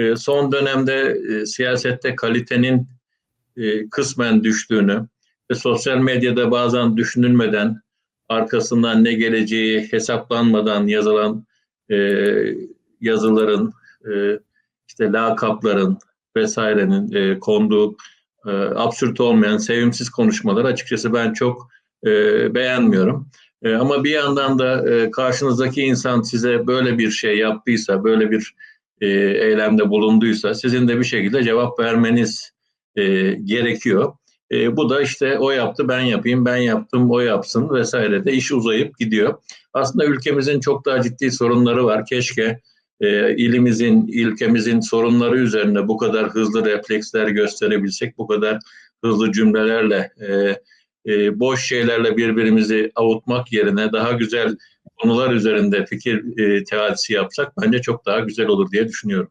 e, son dönemde e, siyasette kalitenin e, kısmen düştüğünü ve sosyal medyada bazen düşünülmeden arkasından ne geleceği hesaplanmadan yazılan e, yazıların, işte lakapların vesairenin e, konduğu absürt olmayan sevimsiz konuşmalar açıkçası ben çok beğenmiyorum. Ama bir yandan da karşınızdaki insan size böyle bir şey yaptıysa, böyle bir e, eylemde bulunduysa sizin de bir şekilde cevap vermeniz e, gerekiyor. E, bu da işte o yaptı ben yapayım, ben yaptım o yapsın vesaire de iş uzayıp gidiyor. Aslında ülkemizin çok daha ciddi sorunları var. Keşke e, ilimizin, ülkemizin sorunları üzerine bu kadar hızlı refleksler gösterebilsek, bu kadar hızlı cümlelerle, e, e, boş şeylerle birbirimizi avutmak yerine daha güzel konular üzerinde fikir e, teatisi yapsak bence çok daha güzel olur diye düşünüyorum.